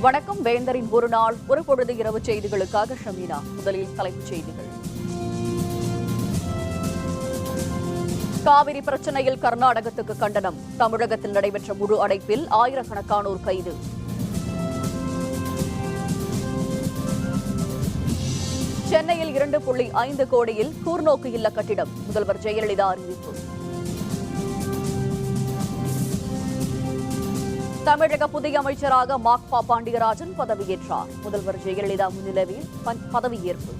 வணக்கம் வேந்தரின் ஒரு நாள் ஒரு பொழுது இரவு செய்திகளுக்காக ஷமீனா. முதலில் தலைப்புச் செய்திகள். காவிரி பிரச்சனையில் கர்நாடகத்துக்கு கண்டனம். தமிழகத்தில் நடைபெற்ற முழு அடைப்பில் ஆயிரக்கணக்கானோர் கைது. சென்னையில் இரண்டு புள்ளி ஐந்து கோடியில் கூர்நோக்கு இல்ல கட்டிடம். முதல்வர் ஜெயலலிதா அறிவிப்பு. தமிழக புதிய அமைச்சராக மாக்பா பாண்டியராஜன் பதவியேற்றார். முதல்வர் ஜெயலலிதா முன்னிலையில் பதவியேற்பு.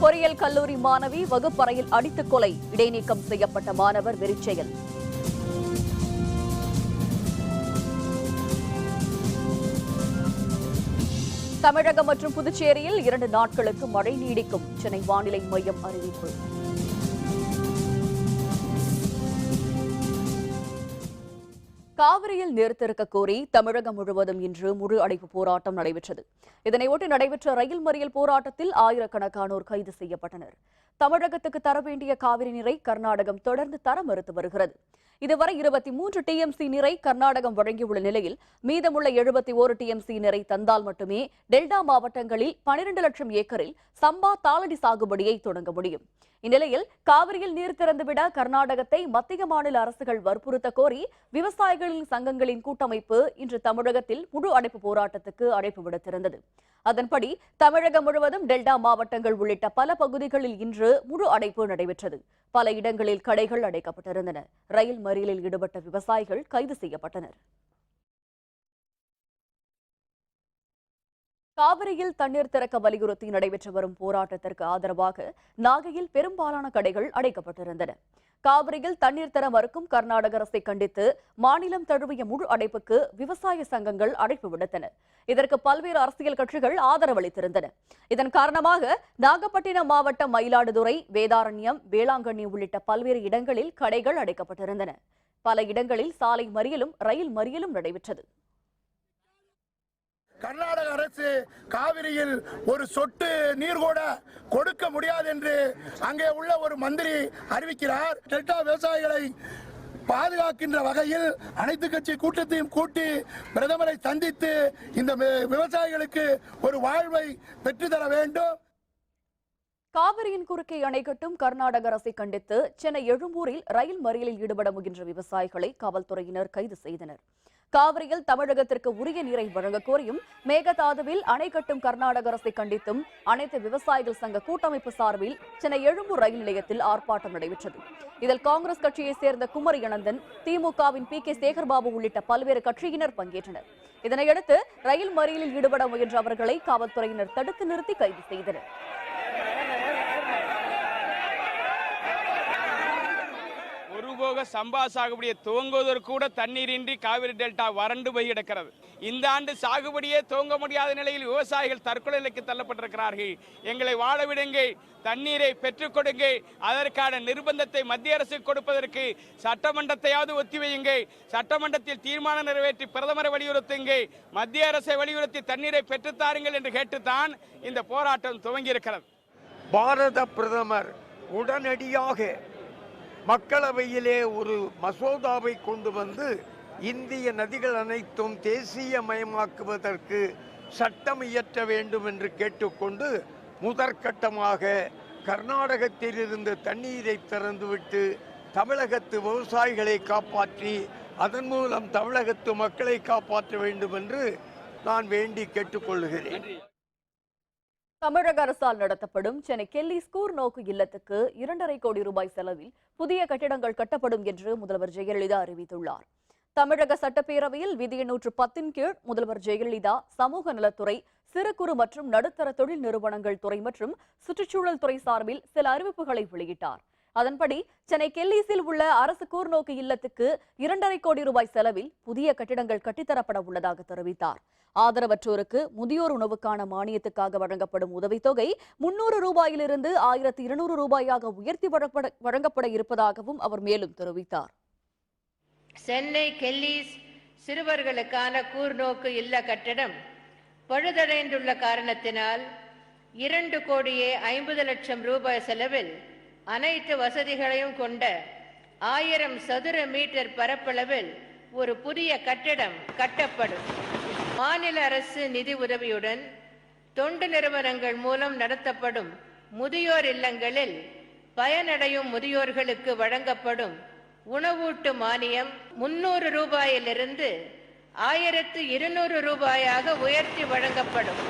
பொறியியல் கல்லூரி மாணவி வகுப்பறையில் அடித்துக் கொலை இடைநீக்கம் செய்யப்பட்ட மாணவர் வெறிச்செயல். தமிழகம் மற்றும் புதுச்சேரியில் இரண்டு நாட்களுக்கு மழை நீடிக்கும் சென்னை வானிலை மையம் அறிவிப்பு. காவிரியில் நிறுத்திருக்க கோரி தமிழகம் முழுவதும் இன்று முழு அடைப்பு போராட்டம் நடைபெற்றது. இதனையொட்டி நடைபெற்ற ரயில் மறியல் போராட்டத்தில் ஆயிரக்கணக்கானோர் கைது செய்யப்பட்டனர். தமிழகத்துக்கு தர வேண்டிய காவிரி நீரை கர்நாடகம் தொடர்ந்து தர மறுத்து வருகிறது. இதுவரை இருபத்தி மூன்று டிஎம்சி நீரை கர்நாடகம் வழங்கியுள்ள நிலையில் மீதமுள்ள எழுபத்தி ஓரு டிஎம்சி நீரை தந்தால் மட்டுமே டெல்டா மாவட்டங்களில் பனிரெண்டு லட்சம் ஏக்கரில் சம்பா தாளடி சாகுபடியை தொடங்க முடியும். இந்நிலையில் காவிரியில் நீர் திறந்துவிட கர்நாடகத்தை மத்திய மாநில அரசுகள் வற்புறுத்த கோரி விவசாயிகளின் சங்கங்களின் கூட்டமைப்பு இன்று தமிழகத்தில் முழு அடைப்பு போராட்டத்துக்கு அழைப்பு விடுத்திருந்தது. அதன்படி தமிழகம் முழுவதும் டெல்டா மாவட்டங்கள் உள்ளிட்ட பல பகுதிகளில் இன்று முழு அடைப்பு நடைபெற்றது. பல இடங்களில் கடைகள் அடைக்கப்பட்டிருந்தன. ரயில் மறியலில் ஈடுபட்ட விவசாயிகள் கைது செய்யப்பட்டனர். காவிரியில் தண்ணீர் திறக்க வலியுறுத்தி நடைபெற்று வரும் போராட்டத்திற்கு ஆதரவாக நாகையில் பெரும்பாலான கடைகள் அடைக்கப்பட்டிருந்தன. காவிரியில் தண்ணீர் தர மறுக்கும் கர்நாடக அரசை கண்டித்து மாநிலம் தழுவிய முழு அடைப்புக்கு விவசாய சங்கங்கள் அழைப்பு விடுத்தன. இதற்கு பல்வேறு அரசியல் கட்சிகள் ஆதரவளித்திருந்தன இதன் காரணமாக நாகப்பட்டினம் மாவட்டம் மயிலாடுதுறை வேதாரண்யம் வேளாங்கண்ணி உள்ளிட்ட பல்வேறு இடங்களில் கடைகள் அடைக்கப்பட்டிருந்தன. பல இடங்களில் சாலை மறியலும் ரயில் மறியலும் நடைபெற்றது. கர்நாடக அரசு காவிரியில் ஒரு சொட்டு நீர் கூட கொடுக்க முடியாது என்று அங்கே உள்ள ஒரு மந்திரி அறிவிக்கிறார். டெல்டா விவசாயிகளை பாதுகாக்கின்ற வகையில் அனைத்து கட்சி கூட்டத்தையும் கூட்டி பிரதமரை சந்தித்து இந்த வி- விவசாயிகளுக்கு ஒரு வாழ்வை பெற்றுத்தர வேண்டும். காவிரியின் குறுக்கே அணை கட்டும் கர்நாடக அரசை கண்டித்து சென்னை எழும்பூரில் ரயில் மறியலில் ஈடுபட முயன்ற விவசாயிகளை காவல்துறையினர் கைது செய்தனர். காவிரியில் தமிழகத்திற்கு உரிய நீரை வழங்க கோரியும் மேகதாதுவில் அணை கட்டும் கர்நாடக அரசை கண்டித்தும் அனைத்து விவசாயிகள் சங்க கூட்டமைப்பு சார்பில் சென்னை எழும்பூர் ரயில் நிலையத்தில் ஆர்ப்பாட்டம் நடைபெற்றது. இதில் காங்கிரஸ் கட்சியைச் சேர்ந்த குமரி அனந்தன் திமுகவின் பி கே சேகர்பாபு உள்ளிட்ட பல்வேறு கட்சியினர் பங்கேற்றனர். இதனையடுத்து ரயில் மறியலில் ஈடுபட முயன்ற அவர்களை காவல்துறையினர் தடுத்து நிறுத்தி கைது செய்தனர். போக சம்பா சாகுபடியை துவங்குவதற்கு கூட தண்ணீரின்றி காவிரி டெல்டா வறண்டு போய் கிடக்கிறது. இந்த ஆண்டு சாகுபடியே துவங்க முடியாத நிலையில் விவசாயிகள் தற்கொலை நிலைக்கு தள்ளப்பட்டிருக்கிறார்கள். எங்களை வாழ விடுங்கள் தண்ணீரை பெற்றுக் கொடுங்கள் அதற்கான நிர்பந்தத்தை மத்திய அரசு கொடுப்பதற்கு சட்டமன்றத்தையாவது ஒத்திவையுங்கள் சட்டமன்றத்தில் தீர்மானம் நிறைவேற்றி பிரதமரை வலியுறுத்துங்கள் மத்திய அரசை வலியுறுத்தி தண்ணீரை பெற்றுத்தாருங்கள் என்று கேட்டுத்தான் இந்த போராட்டம் துவங்கியிருக்கிறது. பாரத பிரதமர் உடனடியாக மக்களவையிலே ஒரு மசோதாவை கொண்டு வந்து இந்திய நதிகள் அனைத்தும் தேசியமயமாக்குவதற்கு சட்டம் இயற்ற வேண்டும் என்று கேட்டுக்கொண்டு முதற்கட்டமாக கர்நாடகத்தில் இருந்து தண்ணீரை திறந்துவிட்டு தமிழகத்து விவசாயிகளை காப்பாற்றி அதன் மூலம் தமிழகத்து மக்களை காப்பாற்ற வேண்டும் என்று நான் வேண்டி கேட்டுக்கொள்கிறேன். தமிழக அரசால் நடத்தப்படும் சென்னை கெல்லி ஸ்கூர் நோக்கு இல்லத்துக்கு இரண்டரை கோடி ரூபாய் செலவில் புதிய கட்டிடங்கள் கட்டப்படும் என்று முதல்வர் ஜெயலலிதா அறிவித்துள்ளார். தமிழக சட்டப்பேரவையில் விதி நூற்று பத்தின் கீழ் முதல்வர் ஜெயலலிதா சமூக நலத்துறை சிறு குறு மற்றும் நடுத்தர தொழில் நிறுவனங்கள் துறை மற்றும் சுற்றுச்சூழல் துறை சார்பில் சில அறிவிப்புகளை வெளியிட்டார். அதன்படி சென்னை கெல்லீஸில் உள்ள அரசு கூர்நோக்கு இல்லத்துக்கு இரண்டரை கோடி ரூபாய் செலவில் புதிய கட்டிடங்கள் கட்டித்தரப்பட உள்ளதாக தெரிவித்தார். ஆதரவற்றோருக்கு முதியோர் உணவுக்கான மானியத்துக்காக வழங்கப்படும் உதவித்தொகை முன்னூறு ரூபாயிலிருந்து ஆயிரத்தி இருநூறு ரூபாயாக உயர்த்தி வழங்கப்பட வழங்கப்பட இருப்பதாகவும் அவர் மேலும் தெரிவித்தார். சென்னை கெல்லீஸ் சிறுவர்களுக்கான கூர்நோக்கு இல்ல கட்டடம் பழுதடைந்துள்ள காரணத்தினால் இரண்டு கோடியே ஐம்பது லட்சம் ரூபாய் செலவில் அனைத்து வசதிகளையும் கொண்ட ஆயிரம் சதுர மீட்டர் பரப்பளவில் ஒரு புதிய கட்டிடம் கட்டப்படும். மாநில அரசு நிதி உதவியுடன் தொண்டு நிறுவனங்கள் மூலம் நடத்தப்படும் முதியோர் இல்லங்களில் பயனடையும் முதியோர்களுக்கு வழங்கப்படும் உணவூட்டு மானியம் முன்னூறு ரூபாயிலிருந்து ஆயிரத்து இருநூறு ரூபாயாக உயர்த்தி வழங்கப்படும்.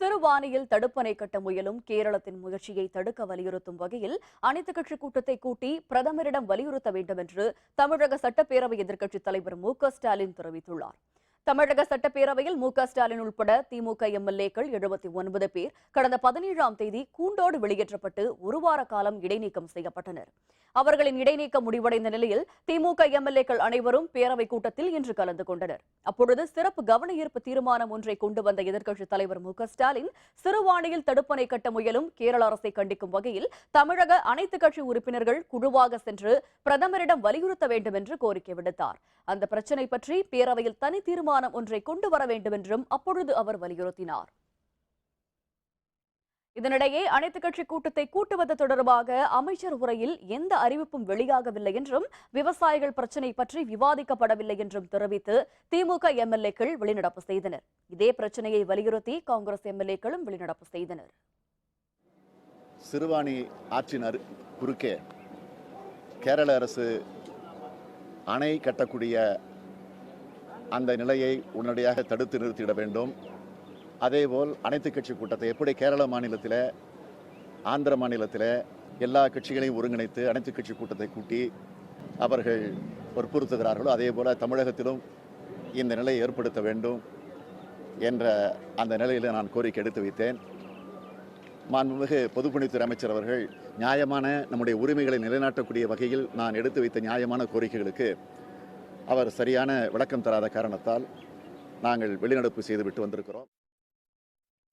சிறுவாணியில் தடுப்பணை கட்ட முயலும் கேரளத்தின் முயற்சியை தடுக்க வலியுறுத்தும் வகையில் அனைத்துக் கட்சி கூட்டத்தை கூட்டி பிரதமரிடம் வலியுறுத்த வேண்டும் என்று தமிழக சட்டப்பேரவை எதிர்க்கட்சித் தலைவர் மு க ஸ்டாலின் தெரிவித்துள்ளார். தமிழக சட்டப்பேரவையில் மு க ஸ்டாலின் உள்பட திமுக எம்எல்ஏக்கள் எழுபத்தி ஒன்பது பேர் கடந்த பதினேழாம் தேதி கூண்டோடு வெளியேற்றப்பட்டு ஒரு வார காலம் இடைநீக்கம் செய்யப்பட்டனர். அவர்களின் இடைநீக்கம் முடிவடைந்த நிலையில் திமுக எம்எல்ஏக்கள் அனைவரும் பேரவைக் கூட்டத்தில் இன்று கலந்து கொண்டனர். அப்பொழுது சிறப்பு கவன ஈர்ப்பு தீர்மானம் ஒன்றை கொண்டு வந்த எதிர்க்கட்சித் தலைவர் மு ஸ்டாலின் சிறுவாணியில் தடுப்பணை கட்ட முயலும் கேரள அரசை கண்டிக்கும் வகையில் தமிழக அனைத்துக் கட்சி உறுப்பினர்கள் குழுவாக சென்று பிரதமரிடம் வலியுறுத்த வேண்டும் என்று கோரிக்கை விடுத்தார். அந்த பிரச்சினை பற்றி பேரவையில் தனி தீர்மானம் தீர்மானம் ஒன்றை கொண்டு வர வேண்டும் என்றும் அப்பொழுது அவர் வலியுறுத்தினார். இதனிடையே அனைத்துக் கட்சி கூட்டத்தை கூட்டுவது தொடர்பாக அமைச்சர் உரையில் எந்த அறிவிப்பும் வெளியாகவில்லை என்றும் விவசாயிகள் பிரச்சினை பற்றி விவாதிக்கப்படவில்லை என்றும் தெரிவித்து திமுக எம்எல்ஏக்கள் வெளிநடப்பு செய்தனர். இதே பிரச்சனையை வலியுறுத்தி காங்கிரஸ் எம்எல்ஏக்களும் வெளிநடப்பு செய்தனர். சிறுவாணி ஆற்றினர் குறுக்கே. கேரள அரசு அணை கட்டக்கூடிய அந்த நிலையை உடனடியாக தடுத்து நிறுத்திட வேண்டும். அதேபோல் அனைத்து கட்சி கூட்டத்தை எப்படி கேரள மாநிலத்தில் ஆந்திர மாநிலத்தில் எல்லா கட்சிகளையும் ஒருங்கிணைத்து அனைத்து கட்சி கூட்டத்தை கூட்டி அவர்கள் வற்புறுத்துகிறார்களோ அதே போல் தமிழகத்திலும் இந்த நிலையை ஏற்படுத்த வேண்டும் என்ற அந்த நிலையில் நான் கோரிக்கை எடுத்து வைத்தேன். மாண்புமிகு பொதுப்பணித்துறை அமைச்சர் அவர்கள் நியாயமான நம்முடைய உரிமைகளை நிலைநாட்டக்கூடிய வகையில் நான் எடுத்து வைத்த நியாயமான கோரிக்கைகளுக்கு அவர் சரியான விளக்கம் தராத காரணத்தால் நாங்கள் வெளிநடப்பு செய்துவிட்டு வந்திருக்கிறோம்.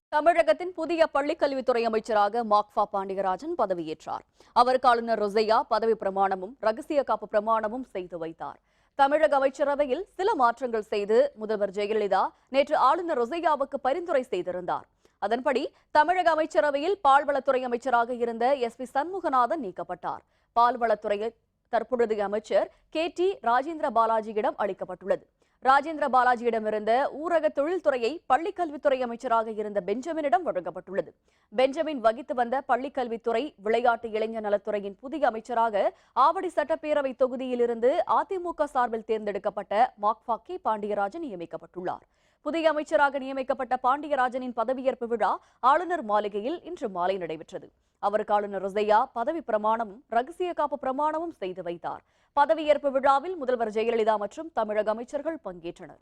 தமிழகத்தின் புதிய பள்ளிக்கல்வித்துறை அமைச்சராக மாக்ஃபா பாண்டியராஜன் பதவியேற்றார். அவருக்கு ஆளுநர் ரொசையா பதவி பிரமாணமும் ரகசிய காப்பு பிரமாணமும் செய்து வைத்தார். தமிழக அமைச்சரவையில் சில மாற்றங்கள் செய்து முதல்வர் ஜெயலலிதா நேற்று ஆளுநர் ரொசையாவுக்கு பரிந்துரை செய்திருந்தார். அதன்படி தமிழக அமைச்சரவையில் பால்வளத்துறை அமைச்சராக இருந்த எஸ் பி சண்முகநாதன் நீக்கப்பட்டார். பால்வளத்துறையில் தற்பொழுதைய அமைச்சர் கே டி ராஜேந்திர பாலாஜியிடம் அளிக்கப்பட்டுள்ளது. ராஜேந்திர பாலாஜியிடமிருந்த ஊரக தொழில்துறையை பள்ளிக்கல்வித்துறை அமைச்சராக இருந்த பெஞ்சமினிடம் வழங்கப்பட்டுள்ளது. பெஞ்சமின் வகித்து வந்த பள்ளிக்கல்வித்துறை விளையாட்டு இளைஞர் நலத்துறையின் புதிய அமைச்சராக ஆவடி சட்டப்பேரவை தொகுதியிலிருந்து அதிமுக சார்பில் தேர்ந்தெடுக்கப்பட்ட மாக்பா பாண்டியராஜன் நியமிக்கப்பட்டுள்ளார். புதிய அமைச்சராக நியமிக்கப்பட்ட பாண்டியராஜனின் பதவியேற்பு விழா ஆளுநர் மாளிகையில் இன்று மாலை நடைபெற்றது. அவருக்கு ஆளுநர் ருசையா பதவி பிரமாணமும் ரகசிய காப்பு பிரமாணமும் செய்து வைத்தார். பதவியேற்பு விழாவில் முதல்வர் ஜெயலலிதா மற்றும் தமிழக அமைச்சர்கள் பங்கேற்றனர்.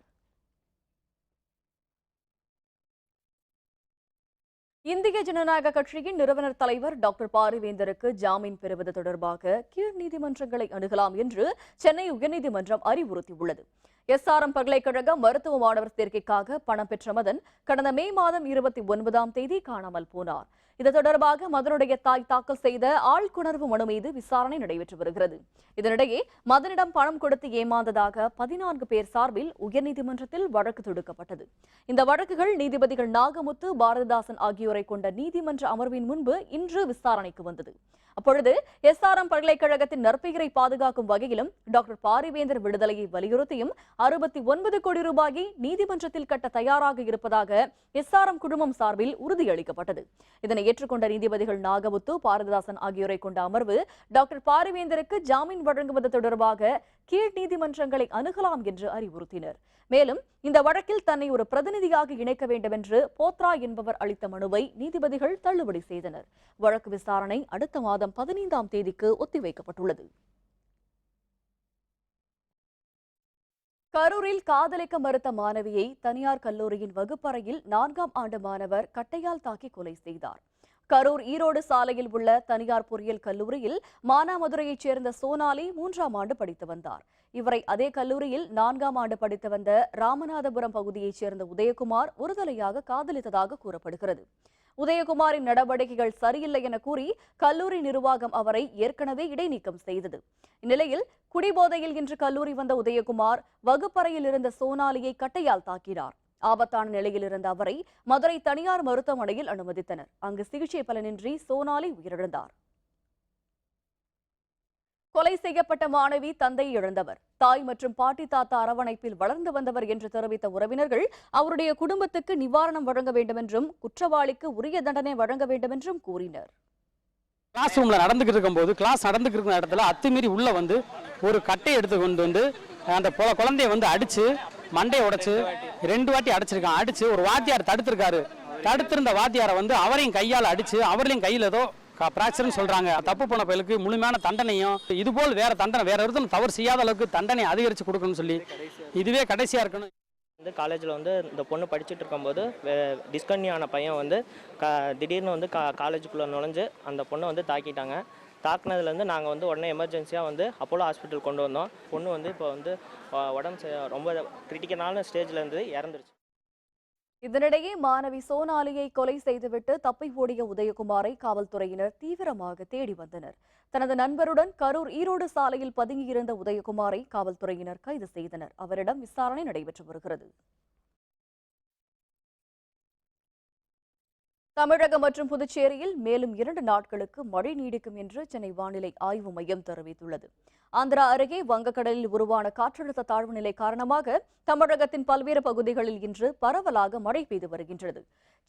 இந்திய ஜனநாயக கட்சியின் நிறுவனர் தலைவர் டாக்டர் பாரிவேந்தருக்கு ஜாமீன் பெறுவது தொடர்பாக கீழ் நீதிமன்றங்களை அணுகலாம் என்று சென்னை உயர்நீதிமன்றம் அறிவுறுத்தியுள்ளது. எஸ்ஆர்எம் பல்கலைக்கழக மருத்துவ மாணவர் சேர்க்கைக்காக பணம் பெற்ற மதன் கடந்த மே மாதம் இருபத்தி ஒன்பதாம் தேதி காணாமல் போனார். இது தொடர்பாக மதனுடைய தாய் தாக்கல் செய்த ஆழ்குணர்வு மனு மீது விசாரணை நடைபெற்று வருகிறது. இதனிடையே மதனிடம் பணம் கொடுத்து ஏமாந்ததாக பதினான்கு பேர் சார்பில் உயர்நீதிமன்றத்தில் வழக்கு தொடுக்கப்பட்டது. இந்த வழக்குகள் நீதிபதிகள் நாகமுத்து பாரதிதாசன் ஆகியோரை கொண்ட நீதிமன்ற அமர்வின் முன்பு இன்று விசாரணைக்கு வந்தது. அப்பொழுது எஸ்ஆர்எம் பல்கலைக்கழகத்தின் நற்பெயரை பாதுகாக்கும் வகையிலும் டாக்டர் பாரிவேந்தர் விடுதலையை வலியுறுத்தியும் அறுபத்தி ஒன்பது கோடி ரூபாயை நீதிமன்றத்தில் கட்ட தயாராக இருப்பதாக எஸ்ஆர்எம் குழுமம் சார்பில் உறுதியளிக்கப்பட்டது. இதனை ஏற்றுக்கொண்ட நீதிபதிகள் நாகமுத்து பாரதிதாசன் ஆகியோரை கொண்ட அமர்வு டாக்டர் பாரிவேந்தருக்கு ஜாமீன் வழங்குவது தொடர்பாக கீழ் நீதிமன்றங்களை அணுகலாம் என்று அறிவுறுத்தினர். மேலும் இந்த வழக்கில் தன்னை ஒரு பிரதிநிதியாக இணைக்க வேண்டும் என்று போத்ரா என்பவர் அளித்த மனுவை நீதிபதிகள் தள்ளுபடி செய்தனர். வழக்கு விசாரணை அடுத்த மாதம் பதினைந்தாம் தேதிக்கு ஒத்திவைக்கப்பட்டுள்ளது. கரூரில் காதலிக்க மறுத்த மாணவியை தனியார் கல்லூரியின் வகுப்பறையில் நான்காம் ஆண்டு மாணவர் கட்டையால் தாக்கி கொலை செய்தார். கரூர் ஈரோடு சாலையில் உள்ள தனியார் பொறியியல் கல்லூரியில் மானாமதுரையைச் சேர்ந்த சோனாலி மூன்றாம் ஆண்டு படித்து வந்தார். இவரை அதே கல்லூரியில் நான்காம் ஆண்டு படித்து வந்த ராமநாதபுரம் பகுதியைச் சேர்ந்த உதயகுமார் ஒருதலையாக காதலித்ததாக கூறப்படுகிறது. உதயகுமாரின் நடவடிக்கைகள் சரியில்லை என கூறி கல்லூரி நிர்வாகம் அவரை ஏற்கனவே இடைநீக்கம் செய்தது. இந்நிலையில் குடிபோதையில் இன்று கல்லூரி வந்த உதயகுமார் வகுப்பறையில் இருந்த சோனாலியை கட்டையால் தாக்கினார். ஆபத்தான நிலையில் இருந்த அவரை மதுரை தனியார் மருத்துவமனையில் அனுமதித்தனர். அங்கு சிகிச்சை பலனின்றி சோனாலி உயிரிழந்தார். கொலை செய்யப்பட்ட மாணவி தந்தையை இழந்தவர். தாய் மற்றும் பாட்டி தாத்தா அரவணைப்பில் வளர்ந்து வந்தவர் என்று தெரிவித்த உறவினர்கள் அவருடைய குடும்பத்துக்கு நிவாரணம் வழங்க வேண்டும் என்றும் குற்றவாளிக்கு உரிய தண்டனை வழங்க வேண்டும் என்றும் கூறினர் கிளாஸ் ரூம்ல நடந்துகிட்டு இருக்கும்போது கிளாஸ் நடந்துகிட்டு இருக்கிற இடத்துல அத்துமீறி உள்ள வந்து ஒரு கட்டை எடுத்து கொண்டு வந்து அந்த குழந்தைய வந்து அடிச்சு மண்டையை உடைச்சு ரெண்டு வாட்டி அடிச்சிருக்கான். அடிச்சு ஒரு வாத்தியார் தடுத்திருக்காரு. தடுத்திருந்த வாத்தியாரை வந்து அவரையும் கையால் அடிச்சு அவரையும் கையில் ஏதோ பிராக்சர்னு சொல்றாங்க. தப்பு பண்ண பயலுக்கு முழுமையான தண்டனையும் இதுபோல் வேற தண்டனை வேற ஒருத்தரும் தவறு செய்யாத அளவுக்கு தண்டனை அதிகரிச்சு கொடுக்கணும்னு சொல்லி இதுவே கடைசியா இருக்கணும். வந்து காலேஜில் வந்து இந்த பொண்ணு படிச்சுட்டு இருக்கும்போது டிஸ்கன்யூ ஆன பையன் வந்து க திடீர்னு வந்து கா காலேஜுக்குள்ளே நுழைஞ்சு அந்த பொண்ணை வந்து தாக்கிட்டாங்க. தாக்குனதுலேருந்து நாங்கள் வந்து உடனே எமர்ஜென்சியாக வந்து அப்போலோ ஹாஸ்பிட்டல் கொண்டு வந்தோம். பொண்ணு வந்து இப்போ வந்து உடம்பு ரொம்ப கிரிட்டிக்கலான ஸ்டேஜில் இருந்து இறந்துருச்சு. இதனிடையே மாணவி சோனாலியை கொலை செய்துவிட்டு தப்பி ஓடிய உதயகுமாரை காவல்துறையினர் தீவிரமாக தேடி வந்தனர். தனது நண்பருடன் கரூர் ஈரோடு சாலையில் பதுங்கியிருந்த உதயகுமாரை காவல்துறையினர் கைது செய்தனர். அவரிடம் விசாரணை நடைபெற்று வருகிறது. தமிழகம் மற்றும் புதுச்சேரியில் மேலும் இரண்டு நாட்களுக்கு மழை நீடிக்கும் என்று சென்னை வானிலை ஆய்வு மையம் தெரிவித்துள்ளது. ஆந்திரா அருகே வங்கக்கடலில் உருவான காற்றழுத்த தாழ்வு நிலை காரணமாக தமிழகத்தின் பல்வேறு பகுதிகளில் இன்று பரவலாக மழை பெய்து வருகின்றது.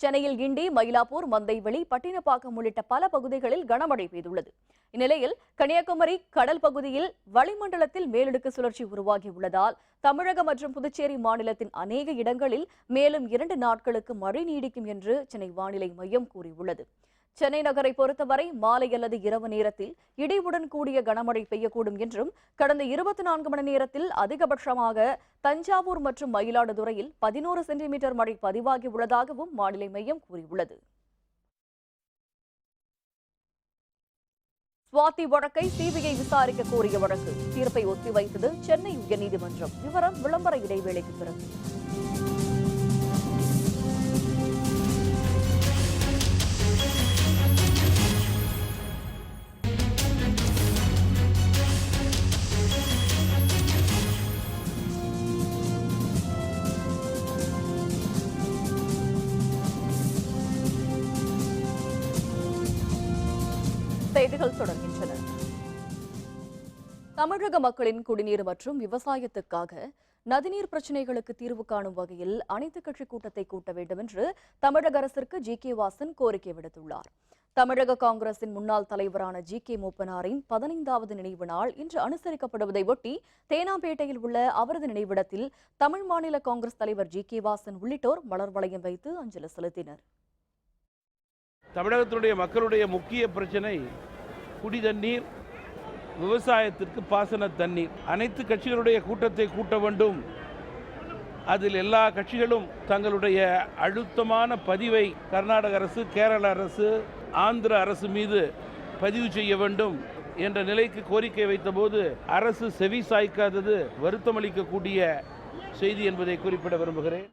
சென்னையில் கிண்டி மயிலாப்பூர் மந்தைவெளி பட்டினப்பாக்கம் உள்ளிட்ட பல பகுதிகளில் கனமழை பெய்துள்ளது. இந்நிலையில் கன்னியாகுமரி கடல் பகுதியில் வளிமண்டலத்தில் மேலடுக்கு சுழற்சி உருவாகியுள்ளதால் தமிழகம் மற்றும் புதுச்சேரி மாநிலத்தின் அநேக இடங்களில் மேலும் இரண்டு நாட்களுக்கு மழை நீடிக்கும் என்று சென்னை வானிலை மையம் கூறியுள்ளது. சென்னை நகரை பொறுத்தவரை மாலை அல்லது இரவு நேரத்தில் இடியுடன் கூடிய கனமழை பெய்யக்கூடும் என்றும் கடந்த இருபத்தி நான்கு மணி நேரத்தில் அதிகபட்சமாக தஞ்சாவூர் மற்றும் மயிலாடுதுறையில் பதினோரு சென்டிமீட்டர் மழை பதிவாகி உள்ளதாகவும் வானிலை மையம் கூறியுள்ளது. சுவாதி வழக்கை சிபிஐ விசாரிக்க கோரிய வழக்கு. தீர்ப்பை ஒத்திவைத்தது சென்னை உயர்நீதிமன்றம். விவரம் விளம்பர இடைவேளைக்கு பிறகு. தமிழக மக்களின் குடிநீர் மற்றும் விவசாயத்துக்காக நதிநீர் பிரச்சினைகளுக்கு தீர்வு காணும் வகையில் அனைத்துக் கட்சி கூட்டத்தை கூட்ட வேண்டும் என்று தமிழக அரசிற்கு ஜி. கே. வாசன் கோரிக்கை விடுத்துள்ளார். தமிழக காங்கிரசின் முன்னாள் தலைவரான ஜி. கே. மூப்பனாரின் பதினைந்தாவது நினைவு நாள் இன்று அனுசரிக்கப்படுவதை ஒட்டி தேனாம்பேட்டையில் உள்ள அவரது நினைவிடத்தில் தமிழ் மாநில காங்கிரஸ் தலைவர் ஜி. கே. வாசன் உள்ளிட்டோர் மலர் வளையம் வைத்து அஞ்சலி செலுத்தினர். தமிழகத்தினுடைய மக்களுடைய முக்கிய பிரச்சனை குடி தண்ணீர் விவசாயத்திற்கு பாசன தண்ணீர். அனைத்து கட்சிகளுடைய கூட்டத்தை கூட்ட வேண்டும். அதில் எல்லா கட்சிகளும் தங்களுடைய அழுத்தமான பதிவை கர்நாடக அரசு கேரள அரசு ஆந்திர அரசு மீது பதிவு செய்ய வேண்டும் என்ற நிலைக்கு கோரிக்கை வைத்தபோது அரசு செவி சாய்க்காதது வருத்தமளிக்கக்கூடிய செய்தி என்பதை குறிப்பிட விரும்புகிறேன்.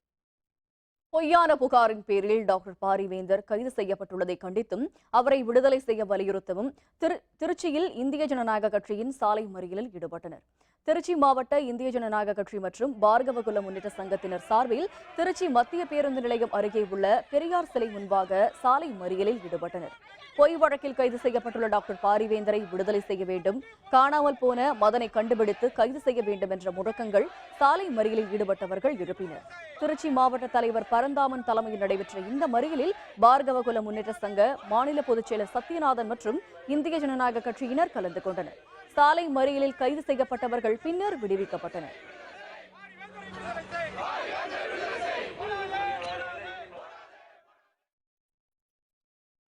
பொய்யான புகாரின் பேரில் டாக்டர் பாரிவேந்தர் கைது செய்யப்பட்டுள்ளதை கண்டித்தும் அவரை விடுதலை செய்ய வலியுறுத்தவும் திரு திருச்சியில் இந்திய ஜனநாயக கட்சியின் சாலை மறியலில் ஈடுபட்டனர். திருச்சி மாவட்ட இந்திய ஜனநாயக கட்சி மற்றும் பார்கவகுல முன்னேற்ற சங்கத்தினர் சார்பில் திருச்சி மத்திய பேருந்து நிலையம் அருகே உள்ள பெரியார் சிலை முன்பாக சாலை மறியலில் ஈடுபட்டனர். பொய் வழக்கில் கைது செய்யப்பட்டுள்ள டாக்டர் பாரிவேந்தரை விடுதலை செய்ய வேண்டும் காணாமல் போன மதனை கண்டுபிடித்து கைது செய்ய வேண்டும் என்ற முழக்கங்கள் சாலை மறியலில் ஈடுபட்டவர்கள் எழுப்பினர். திருச்சி மாவட்ட தலைவர் பரந்தாமன் தலைமையில் நடைபெற்ற இந்த மறியலில் பார்கவகுல முன்னேற்ற சங்க மாநில பொதுச்செயலர் சத்யநாதன் மற்றும் இந்திய ஜனநாயக கட்சியினர் கலந்து கொண்டனர். சாலை மறியலில் கைது செய்யப்பட்டவர்கள் பின்னர் விடுவிக்கப்பட்டனர்.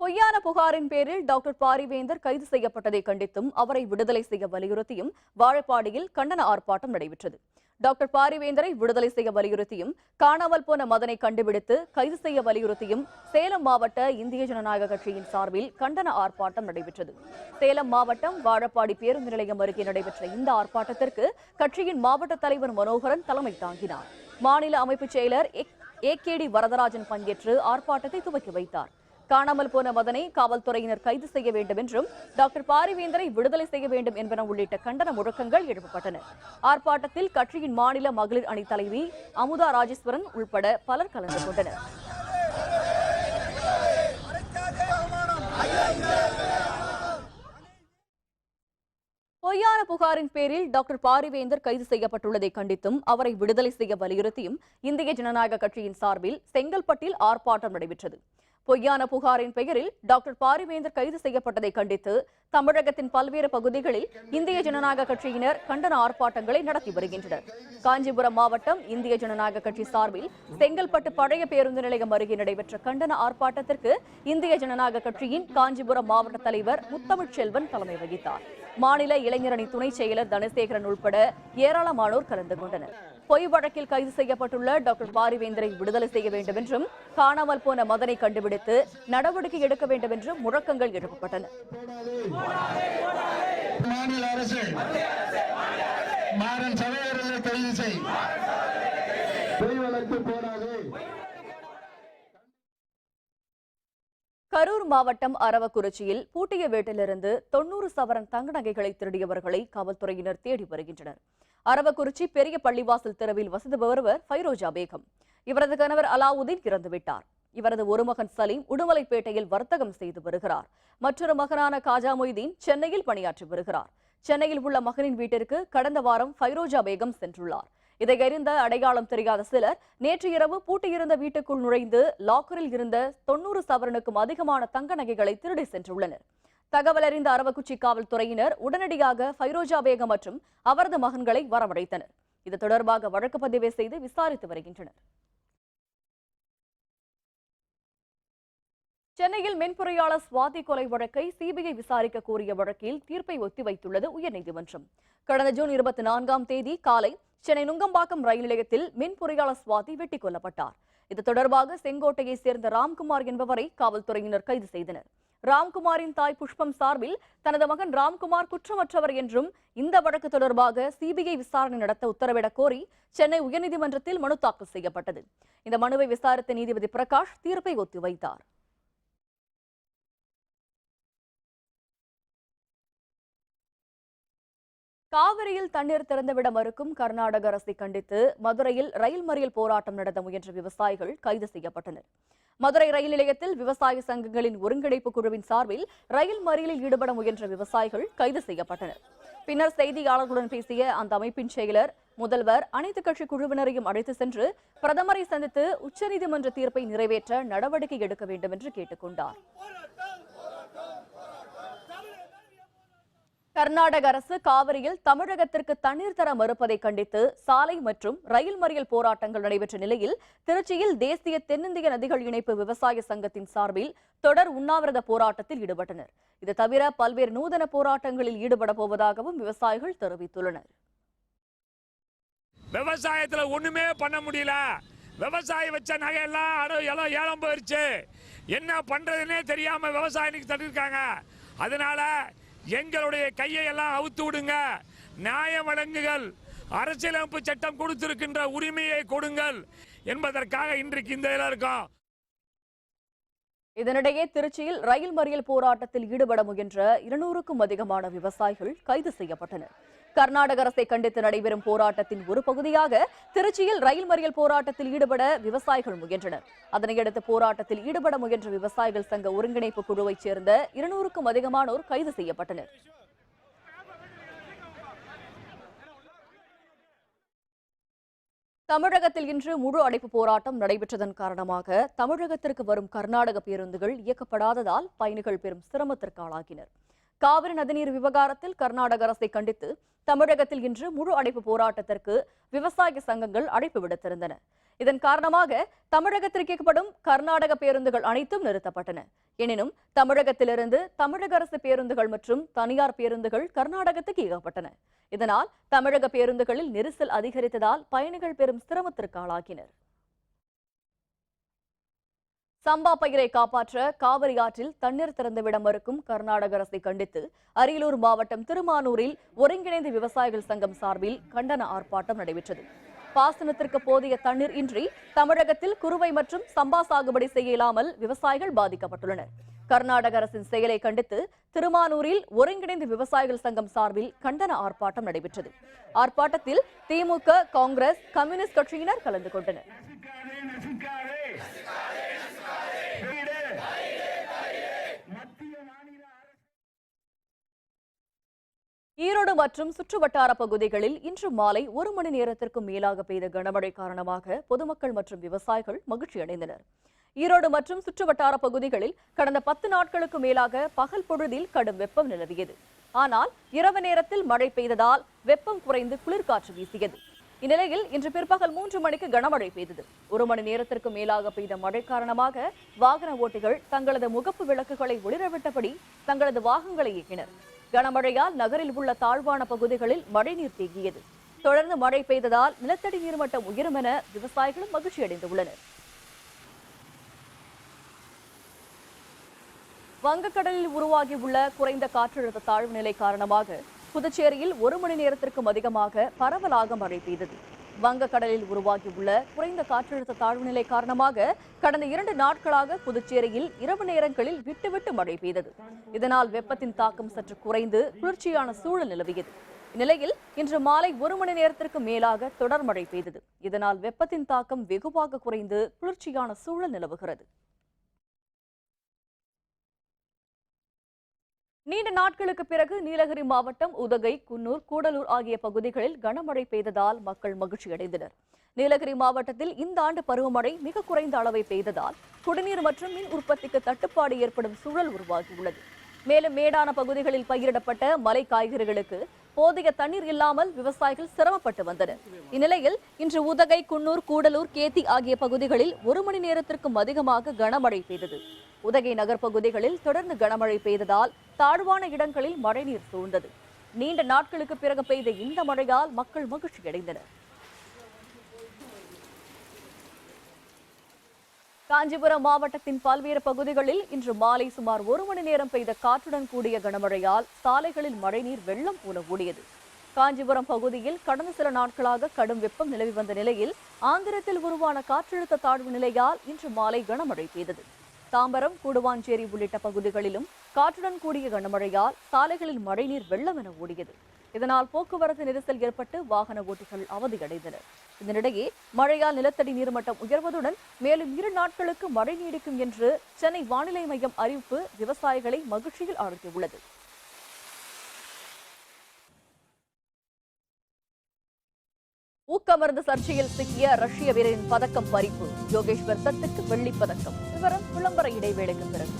பொய்யான புகாரின் பேரில் டாக்டர் பாரிவேந்தர் கைது செய்யப்பட்டதை கண்டித்தும் அவரை விடுதலை செய்ய வலியுறுத்தியும் வாழப்பாடியில் கண்டன ஆர்ப்பாட்டம் நடைபெற்றது. டாக்டர் பாரிவேந்தரை விடுதலை செய்ய வலியுறுத்தியும் காணாமல் போன மதனை கண்டுபிடித்து கைது செய்ய வலியுறுத்தியும் சேலம் மாவட்ட இந்திய ஜனநாயக கட்சியின் சார்பில் கண்டன ஆர்ப்பாட்டம் நடைபெற்றது. சேலம் மாவட்டம் வாழப்பாடி பேருந்து நிலையம் அருகே நடைபெற்ற இந்த ஆர்ப்பாட்டத்திற்கு கட்சியின் மாவட்ட தலைவர் மனோகரன் தலைமை தாங்கினார். மாநில அமைப்புச் செயலர் ஏ கே டி வரதராஜன் பங்கேற்று ஆர்ப்பாட்டத்தை துவக்கி வைத்தார். காணாமல் போன மதனை காவல்துறையினர் கைது செய்ய வேண்டும் என்றும் டாக்டர் பாரிவேந்தரை விடுதலை செய்ய வேண்டும் என்பன உள்ளிட்ட கண்டன முழக்கங்கள் எழுப்பப்பட்டன. ஆர்ப்பாட்டத்தில் கட்சியின் மாநில மகளிர் அணி தலைவி அமுதா ராஜேஸ்வரன் உள்பட பலர் கலந்து கொண்டனர். பொய்யான புகாரின் பேரில் டாக்டர் பாரிவேந்தர் கைது செய்யப்பட்டுள்ளதை கண்டித்தும் அவரை விடுதலை செய்ய வலியுறுத்தியும் இந்திய ஜனநாயக கட்சியின் சார்பில் செங்கல்பட்டில் ஆர்ப்பாட்டம் நடைபெற்றது. பொய்யான புகாரின் பெயரில் டாக்டர் பாரிவேந்தர் கைது செய்யப்பட்டதை கண்டித்து தமிழகத்தின் பல்வேறு பகுதிகளில் இந்திய ஜனநாயக கட்சியினர் கண்டன ஆர்ப்பாட்டங்களை நடத்தி வருகின்றனர். காஞ்சிபுரம் மாவட்டம் இந்திய ஜனநாயக கட்சி சார்பில் செங்கல்பட்டு பழைய பேருந்து நிலையம் அருகே நடைபெற்ற கண்டன ஆர்ப்பாட்டத்திற்கு இந்திய ஜனநாயக கட்சியின் காஞ்சிபுரம் மாவட்ட தலைவர் முத்தமிழ் செல்வன் தலைமை வகித்தார். மாநில இளைஞரணி துணை செயலர் தனசேகரன் உட்பட ஏராளமானோர் கலந்து கொண்டனர் பொய் வழக்கில் கைது செய்யப்பட்டுள்ள டாக்டர் பாரிவேந்தரை விடுதலை செய்ய வேண்டும் என்றும் காணாமல் போன மதனை கண்டுபிடித்து நடவடிக்கை எடுக்க வேண்டும் என்றும் முழக்கங்கள் எழுப்பப்பட்டன மாநில அரசு மாறன் கைது செய் பொய் வழக்கு போடாது கரூர் மாவட்டம் அரவக்குறிச்சியில் பூட்டிய வீட்டிலிருந்து தொன்னூறு சவரன் தங்க நகைகளை திருடியவர்களை காவல்துறையினர் தேடி வருகின்றனர். அரவக்குறிச்சி பெரிய பள்ளிவாசல் தெருவில் வசித்து வருவர் ஃபைரோஜா பேகம். இவரது கணவர் அலாவுதீன் இறந்துவிட்டார். இவரது ஒரு மகன் சலீம் உடுமலைப்பேட்டையில் வர்த்தகம் செய்து வருகிறார். மற்றொரு மகனான காஜா மொய்தீன் சென்னையில் பணியாற்றி வருகிறார். சென்னையில் உள்ள மகனின் வீட்டிற்கு கடந்த வாரம் ஃபைரோஜா பேகம் சென்றுள்ளார். இதை அறிந்த அடையாளம் தெரியாத சிலர் நேற்று இரவு பூட்டியிருந்த வீட்டுக்குள் நுழைந்து லாக்கரில் இருந்த தொன்னூறு சவரனுக்கும் அதிகமான தங்க நகைகளை திருடி சென்றுள்ளனர். தகவல் அறிந்த அரவக்குச்சி காவல்துறையினர் உடனடியாக ஃபைரோஜா பேகம் மற்றும் அவரது மகன்களை வரவழைத்தனர். இது தொடர்பாக வழக்கு பதிவு செய்து விசாரித்து வருகின்றனர். சென்னையில் மென்பொறியாளர் சுவாதி கொலை வழக்கை சிபிஐ விசாரிக்க கோரிய வழக்கில் தீர்ப்பை ஒத்திவைத்துள்ளது உயர்நீதிமன்றம். கடந்த ஜூன் இருபத்தி நான்காம் தேதி காலை சென்னை நுங்கம்பாக்கம் ரயில் நிலையத்தில் மின் பொறியாளர் சுவாதி வெட்டிக் கொல்லப்பட்டார். இது தொடர்பாக செங்கோட்டையை சேர்ந்த ராம்குமார் என்பவரை காவல்துறையினர் கைது செய்தனர். ராம்குமாரின் தாய் புஷ்பம் சார்பில் தனது மகன் ராம்குமார் குற்றமற்றவர் என்றும் இந்த வழக்கு தொடர்பாக சிபிஐ விசாரணை நடத்த உத்தரவிடக் கோரி சென்னை உயர்நீதிமன்றத்தில் மனு தாக்கல் செய்யப்பட்டது. இந்த மனுவை விசாரித்த நீதிபதி பிரகாஷ் தீர்ப்பை ஒத்திவைத்தார். காவிரியில் தண்ணீர் திறந்துவிட மறுக்கும் கர்நாடக அரசை கண்டித்து மதுரையில் ரயில் மறியல் போராட்டம் நடத்த முயன்ற விவசாயிகள் கைது செய்யப்பட்டனர். மதுரை ரயில் நிலையத்தில் விவசாய சங்கங்களின் ஒருங்கிணைப்பு குழுவின் சார்பில் ரயில் மறியலில் ஈடுபட முயன்ற விவசாயிகள் கைது செய்யப்பட்டனர். பின்னர் செய்தியாளர்களுடன் பேசிய அந்த அமைப்பின் செயலர் முதல்வர் அனைத்து கட்சி குழுவினரையும் அழைத்து சென்று பிரதமரை சந்தித்து உச்சநீதிமன்ற தீர்ப்பை நிறைவேற்ற நடவடிக்கை எடுக்க வேண்டும் என்று கேட்டுக்கொண்டார். கர்நாடக அரசு காவிரியில் தமிழகத்திற்கு தண்ணீர் தர மறுப்பதை கண்டித்து சாலை மற்றும் ரயில் மறியல் போராட்டங்கள் நடைபெற்ற நிலையில் திருச்சியில் தேசிய தென்னிந்திய நதிகள் இணைப்பு விவசாய சங்கத்தின் சார்பில் தொடர் உண்ணாவிரத போராட்டத்தில் ஈடுபட்டனர். இது தவிர பல்வேறு நூதன போராட்டங்களில் ஈடுபட போவதாகவும் விவசாயிகள் தெரிவித்துள்ளனர். விவசாயத்துல ஒண்ணுமே பண்ண முடியல. விவசாயி வச்ச நகையெல்லாம் எல்லாம் ஏலம் போயிருச்சு. என்ன பண்றதுன்னே தெரியாம விவசாயிக்கு தட்டிருக்காங்க அதனால எங்களுடைய கையை எல்லாம் அவுத்து விடுங்க. நியாயம் வழங்குகள் அரசியலமைப்பு சட்டம் கொடுத்திருக்கின்ற உரிமையை கொடுங்கள் என்பதற்காக இன்றைக்கு இந்த இதில் இருக்கோம் இதனிடையே திருச்சியில் ரயில் மறியல் போராட்டத்தில் ஈடுபட முயன்ற இருநூறுக்கும் அதிகமான விவசாயிகள் கைது செய்யப்பட்டனர். கர்நாடக அரசை கண்டித்து நடைபெறும் போராட்டத்தின் ஒரு பகுதியாக திருச்சியில் ரயில் மறியல் போராட்டத்தில் ஈடுபட விவசாயிகள் முயன்றனர். அதனையடுத்து போராட்டத்தில் ஈடுபட முயன்ற விவசாயிகள் சங்க ஒருங்கிணைப்பு குழுவைச் சேர்ந்த இருநூறுக்கும் அதிகமானோர் கைது செய்யப்பட்டனர். தமிழகத்தில் இன்று முழு அடைப்பு போராட்டம் நடைபெற்றதன் காரணமாக தமிழகத்திற்கு வரும் கர்நாடக பேருந்துகள் இயக்கப்படாததால் பயணிகள் பெரும் சிரமத்திற்கு ஆளாகினர். காவிரி நதிநீர் விவகாரத்தில் கர்நாடக அரசை கண்டித்து தமிழகத்தில் இன்று முழு அடைப்பு போராட்டத்திற்கு விவசாய சங்கங்கள் அழைப்பு விடுத்திருந்தன. இதன் காரணமாக தமிழகத்திற்கு இயக்கப்படும் கர்நாடக பேருந்துகள் அனைத்தும் நிறுத்தப்பட்டன. எனினும் தமிழகத்திலிருந்து தமிழக அரசு பேருந்துகள் மற்றும் தனியார் பேருந்துகள் கர்நாடகத்துக்கு இயக்கப்பட்டன. இதனால் தமிழக பேருந்துகளில் நெரிசல் அதிகரித்ததால் பயணிகள் பெரும் சிரமத்திற்கு ஆளாகினர். சம்பா பயிரை காப்பாற்ற காவிரி ஆற்றில் தண்ணீர் திறந்துவிட மறுக்கும் கர்நாடக அரசை கண்டித்து அரியலூர் மாவட்டம் திருமானூரில் ஒருங்கிணைந்த விவசாயிகள் சங்கம் சார்பில் கண்டன ஆர்ப்பாட்டம் நடைபெற்றது. பாசனத்திற்கு போதிய தண்ணீர் இன்றி தமிழகத்தில் குறுவை மற்றும் சம்பா சாகுபடி செய்ய இயலாமல் விவசாயிகள் பாதிக்கப்பட்டுள்ளனர். கர்நாடக அரசின் செயலை கண்டித்து திருமானூரில் ஒருங்கிணைந்த விவசாயிகள் சங்கம் சார்பில் கண்டன ஆர்ப்பாட்டம் நடைபெற்றது. ஆர்ப்பாட்டத்தில் திமுக காங்கிரஸ் கம்யூனிஸ்ட் கட்சியினர் கலந்து கொண்டனர். ஈரோடு மற்றும் சுற்றுவட்டார பகுதிகளில் இன்று மாலை ஒரு மணி நேரத்திற்கும் மேலாக பெய்த கனமழை காரணமாக பொதுமக்கள் மற்றும் விவசாயிகள் மகிழ்ச்சி அடைந்தனர். ஈரோடு மற்றும் சுற்றுவட்டார பகுதிகளில் கடந்த பத்து நாட்களுக்கு மேலாக பகல் பொழுதில் கடும் வெப்பம் நிலவியது. ஆனால் இரவு நேரத்தில் மழை பெய்ததால் வெப்பம் குறைந்து குளிர்காற்று வீசியது. இந்நிலையில் இன்று பிற்பகல் மூன்று மணிக்கு கனமழை பெய்தது. ஒரு மணி நேரத்திற்கு மேலாக பெய்த மழை காரணமாக வாகன ஓட்டிகள் தங்களது முகப்பு விளக்குகளை ஒளிரவிட்டபடி தங்களது வாகனங்களை இயக்கினர். கனமழையால் நகரில் உள்ள தாழ்வான பகுதிகளில் மழைநீர் தேங்கியது. தொடர்ந்து மழை பெய்ததால் நிலத்தடி நீர்மட்டம் உயரும் என விவசாயிகளும் மகிழ்ச்சி அடைந்துள்ளனர். வங்கக்கடலில் உருவாகியுள்ள குறைந்த காற்றழுத்த தாழ்வு நிலை காரணமாக புதுச்சேரியில் ஒரு மணி நேரத்திற்கும் அதிகமாக பரவலாக மழை பெய்தது. வங்கக்கடலில் உருவாகியுள்ள குறைந்த காற்றழுத்த தாழ்வு நிலை காரணமாக கடந்த இரண்டு நாட்களாக புதுச்சேரியில் இரவு நேரங்களில் விட்டுவிட்டு மழை பெய்தது. இதனால் வெப்பத்தின் தாக்கம் சற்று குறைந்து குளிர்ச்சியான சூழல் நிலவியது. இந்நிலையில் இன்று மாலை ஒரு மணி நேரத்திற்கு மேலாக தொடர் மழை பெய்தது. இதனால் வெப்பத்தின் தாக்கம் வெகுவாக குறைந்து குளிர்ச்சியான சூழல் நிலவுகிறது. நீண்ட நாட்களுக்கு பிறகு நீலகிரி மாவட்டம் உதகை குன்னூர் கூடலூர் ஆகிய பகுதிகளில் கனமழை பெய்ததால் மக்கள் மகிழ்ச்சி அடைந்தனர். நீலகிரி மாவட்டத்தில் இந்த ஆண்டு பருவமழை மிக குறைந்த அளவை பெய்ததால் குடிநீர் மற்றும் மின் உற்பத்திக்கு தட்டுப்பாடு ஏற்படும் சூழல் உருவாகியுள்ளது. மேலும் மேடான பகுதிகளில் பயிரிடப்பட்ட மலை காய்கறிகளுக்கு போதிய தண்ணீர் இல்லாமல் விவசாயிகள் சிரமப்பட்டு வந்தனர். இந்நிலையில் இன்று உதகை குன்னூர் கூடலூர் கேத்தி ஆகிய பகுதிகளில் ஒரு மணி நேரத்திற்கும் அதிகமாக கனமழை பெய்தது. உதகை நகர் பகுதிகளில் தொடர்ந்து கனமழை பெய்ததால் தாழ்வான இடங்களில் மழைநீர் சூழ்ந்தது. நீண்ட நாட்களுக்கு பிறகு பெய்த இந்த மழையால் மக்கள் மகிழ்ச்சி அடைந்தனர். காஞ்சிபுரம் மாவட்டத்தின் பல்வேறு பகுதிகளில் இன்று மாலை சுமார் ஒரு மணி நேரம் பெய்த காற்றுடன் கூடிய கனமழையால் சாலைகளில் மழைநீர் வெள்ளம் போல ஓடியது காஞ்சிபுரம் பகுதியில் கடந்த சில நாட்களாக கடும் வெப்பம் நிலவி வந்த நிலையில் ஆந்திரத்தில் உருவான காற்றழுத்த தாழ்வு நிலையால் இன்று மாலை கனமழை பெய்தது. தாம்பரம் கூடுவாஞ்சேரி உள்ளிட்ட பகுதிகளிலும் காற்றுடன் கூடிய கனமழையால் சாலைகளில் மழைநீர் வெள்ளம் என ஓடியது. இதனால் போக்குவரத்து நெரிசல் ஏற்பட்டு வாகன ஓட்டிகள் அவதியடைந்தனர் இதனிடையே மழையால் நிலத்தடி நீர்மட்டம் உயர்வதுடன் மேலும் இரு நாட்களுக்கு மழை நீடிக்கும் என்று சென்னை வானிலை மையம் அறிவிப்பு விவசாயிகளை மகிழ்ச்சியில் ஆழ்த்தியுள்ளது. ஊக்கமருந்து சர்ச்சையில் சிக்கிய ரஷ்ய வீரரின் பதக்கம் பறிப்பு. யோகேஸ்வர் தத்துக்கு வெள்ளிப் பதக்கம். விவரம் விளம்பர இடைவேளைக்கு பிறகு.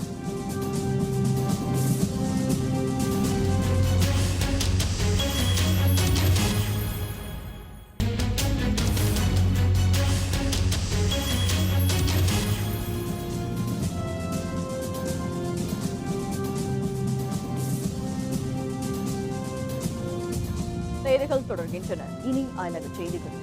தொடர்கின்றன. இனி அயலக செய்திகள்.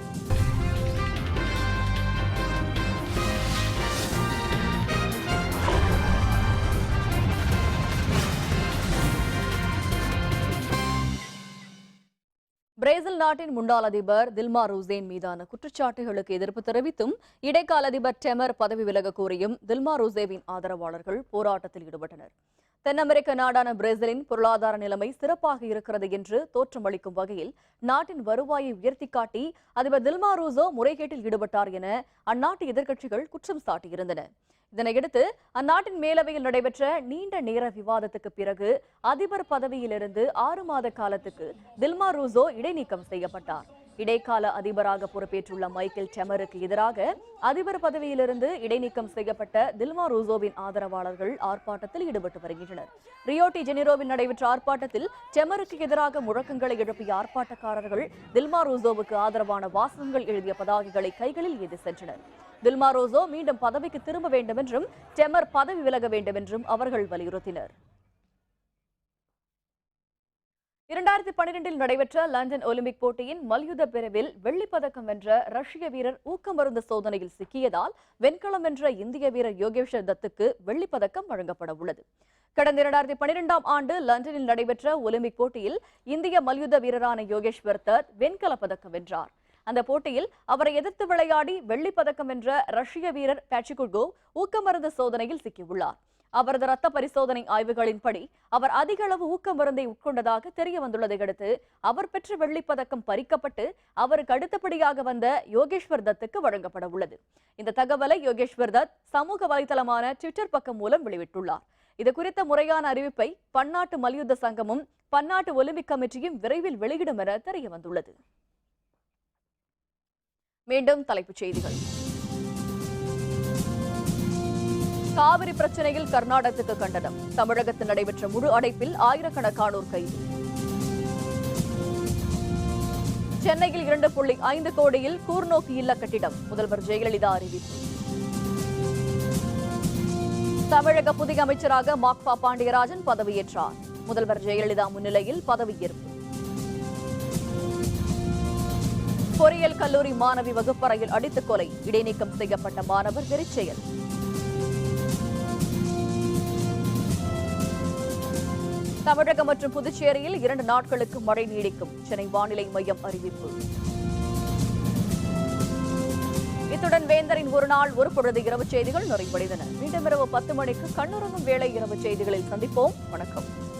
பிரேசில் நாட்டின் முன்னாள் அதிபர் தில்மா ரூசேன் மீதான குற்றச்சாட்டுகளுக்கு எதிர்ப்பு தெரிவித்தும் இடைக்கால அதிபர் டெமர் பதவி விலக கோரியும் தில்மா ரூசேவின் ஆதரவாளர்கள் போராட்டத்தில் ஈடுபட்டனர். தென் அமெரிக்க நாடான பிரேசிலின் பொருளாதார நிலைமை சிறப்பாக இருக்கிறது என்று தோற்றமளிக்கும் வகையில் நாட்டின் வருவாயை உயர்த்தி காட்டி அதிபர் தில்மா ரூசோ முறைகேட்டில் ஈடுபட்டார் என அந்நாட்டு எதிர்க்கட்சிகள் குற்றம் சாட்டியிருந்தன. இதனையடுத்து அந்நாட்டின் மேலவையில் நடைபெற்ற நீண்ட நேர விவாதத்துக்கு பிறகு அதிபர் பதவியிலிருந்து ஆறு மாத காலத்துக்கு தில்மா ரூசோ இடைநீக்கம் செய்யப்பட்டார். இடைக்கால அதிபராக பொறுப்பேற்றுள்ள மைக்கேல் டெமருக்கு எதிராக அதிபர் பதவியிலிருந்து இடைநீக்கம் செய்யப்பட்ட தில்மா ரூசோவின் ஆதரவாளர்கள் ஆர்ப்பாட்டத்தில் ஈடுபட்டு வருகின்றனர். ரியோட்டி ஜெனிரோவில் நடைபெற்ற ஆர்ப்பாட்டத்தில் டெமருக்கு எதிராக முழக்கங்களை எழுப்பிய ஆர்ப்பாட்டக்காரர்கள் தில்மா ரூசோவுக்கு ஆதரவான வாசகங்கள் எழுதிய பதாகைகளை கைகளில் ஏந்தி சென்றனர். தில்மா ரோசோ மீண்டும் பதவிக்கு திரும்ப வேண்டும் என்றும் டெமர் பதவி விலக வேண்டும் என்றும் அவர்கள் வலியுறுத்தினர். இரண்டாயிரத்தி பன்னிரெண்டில் நடைபெற்ற லண்டன் ஒலிம்பிக் போட்டியின் மல்யுத்த பிரிவில் வெள்ளிப் பதக்கம் வென்ற ரஷ்ய வீரர் ஊக்கமருந்து சோதனையில் சிக்கியதால் வெண்கலம் வென்ற இந்திய வீரர் யோகேஸ்வர் தத்துக்கு வெள்ளிப்பதக்கம் வழங்கப்பட உள்ளது. கடந்த இரண்டாயிரத்தி பன்னிரெண்டாம் ஆண்டு லண்டனில் நடைபெற்ற ஒலிம்பிக் போட்டியில் இந்திய மல்யுத்த வீரரான யோகேஸ்வர் தத் வெண்கலப் பதக்கம் வென்றார். அந்த போட்டியில் அவரை எதிர்த்து விளையாடி வெள்ளிப் பதக்கம் வென்ற ரஷ்ய வீரர் பேட்சிகுட்கோ ஊக்கமருந்து சோதனையில் சிக்கியுள்ளார். அவரது ரத்த பரிசோதனை ஆய்வுகளின்படி அவர் அதிக அளவு ஊக்க மருந்தை உட்கொண்டதாக தெரிய வந்துள்ளதை அடுத்து அவர் பெற்ற வெள்ளிப்பதக்கம் பறிக்கப்பட்டு அவருக்கு அடுத்தபடியாக வந்த யோகேஸ்வர் தத்துக்கு வழங்கப்பட உள்ளது. இந்த தகவலை யோகேஸ்வர் தத் சமூக வலைதளமான ட்விட்டர் பக்கம் மூலம் வெளியிட்டுள்ளார். இது குறித்த முறையான அறிவிப்பை பன்னாட்டு மல்யுத்த சங்கமும் பன்னாட்டு ஒலிம்பிக் கமிட்டியும் விரைவில் வெளியிடும் என தெரிய வந்துள்ளது. மீண்டும் தலைப்புச் செய்திகள். காவிரி பிரச்சனையில் கர்நாடகத்துக்கு கண்டனம். தமிழகத்தில் நடைபெற்ற முழு அடைப்பில் ஆயிரக்கணக்கானோர் கைது. சென்னையில் இரண்டு புள்ளி ஐந்து கோடியில் கூர்நோக்கு இல்ல கட்டிடம். முதல்வர் ஜெயலலிதா அறிவிப்பு. தமிழக புதிய அமைச்சராக மாக்பா பாண்டியராஜன் பதவியேற்றார். முதல்வர் ஜெயலலிதா முன்னிலையில் பதவியேற்பு. பொறியியல் கல்லூரி மாணவி வகுப்பறையில் அடித்துக் கொலை. இடைநீக்கம் செய்யப்பட்ட மாணவர் வெறிச்செயல். தமிழகம் மற்றும் புதுச்சேரியில் இரண்டு நாட்களுக்கு மழை நீடிக்கும். சென்னை வானிலை மையம் அறிவிப்பு. இத்துடன் வேந்தரின் ஒரு நாள் ஒரு பொழுது இரவு செய்திகள் நிறைவடைந்தன. மீண்டும் இரவு பத்து மணிக்கு கண்ணுறங்கும் வேளை இரவு செய்திகளில் சந்திப்போம். வணக்கம்.